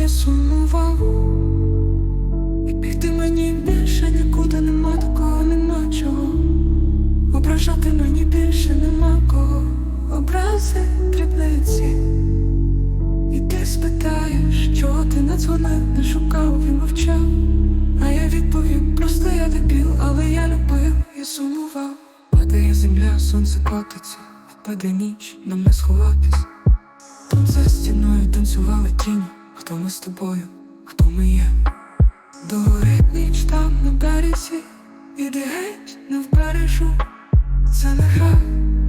я сумував. І піти мені більше нікуди нема такого, нема чого. Ображати мені більше нема кого. Образи дрібниці. І ти спитаєш, чого ти не дзвонив, не шукав і мовчав. А я відповів, просто я дебіл, але я любив і сумував. Падає земля, сонце котиться, впаде ніч, нам не сховатись. Там за стіною танцювали тіні хто ми з тобою, хто ми є. Догорить ніч там на березі, іди геть, не вбережу. Це не гра,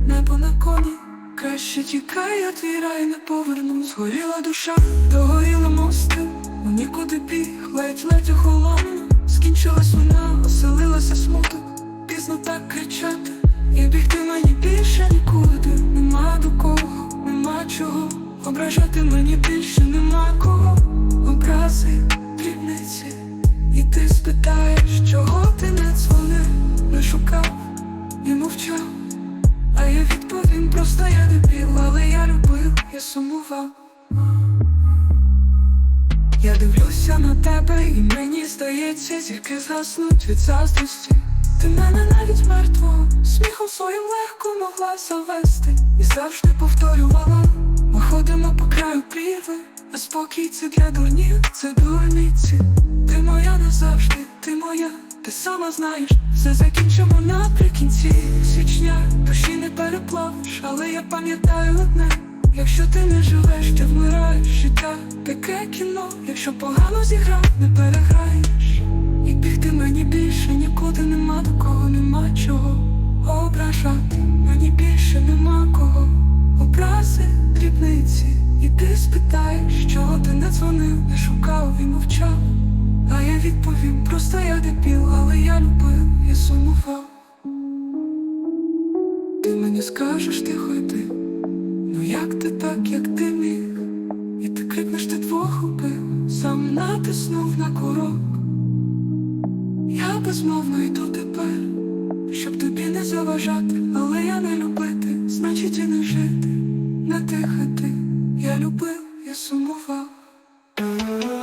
небо на коні. Краще тікай, я твій рай не поверну. Згоріла душа, догоріли мости. Нікуди біг, ледь ледь охолону. Скінчилась вона, оселилася смуток. Пізно так кричати. І бігти мені Ображати мені більше нема кого. Образи, дрібниці. І ти спитаєш, чого ти не дзвонив, не шукав і мовчав. А я відповім, просто я дебіл, але я любив, я сумував. Я дивлюся на тебе, і мені здається, зірки згаснуть від заздрості. Ти мене навіть мертвого сміхом своїм легко могла завести. І завжди повторювала, а спокій це для дурнів, це дурниці. Ти моя назавжди, ти моя, ти сама знаєш, все закінчимо наприкінці січня. Душі не переплавиш, але я пам'ятаю одне. Якщо ти не живеш, ти вмираєш життя, таке кіно, якщо погано зіграв, не переграєш. І бігти мені більше нікуди нема до кого, нема чого ображати, мені більше нема кого. Образи, дрібниці, і ти ти не дзвонив, не шукав і мовчав. А я відповім, просто я дебіл, але я любив, я сумував. Ти мені скажеш тихо йди, ну як ти так, як ти міг? І ти крикнеш, ти двох убив, сам натиснув на курок. Я безмовно йду тепер, щоб тобі не заважати, але я не любити, значить і не жити, не дихати, я любив. Mm-hmm.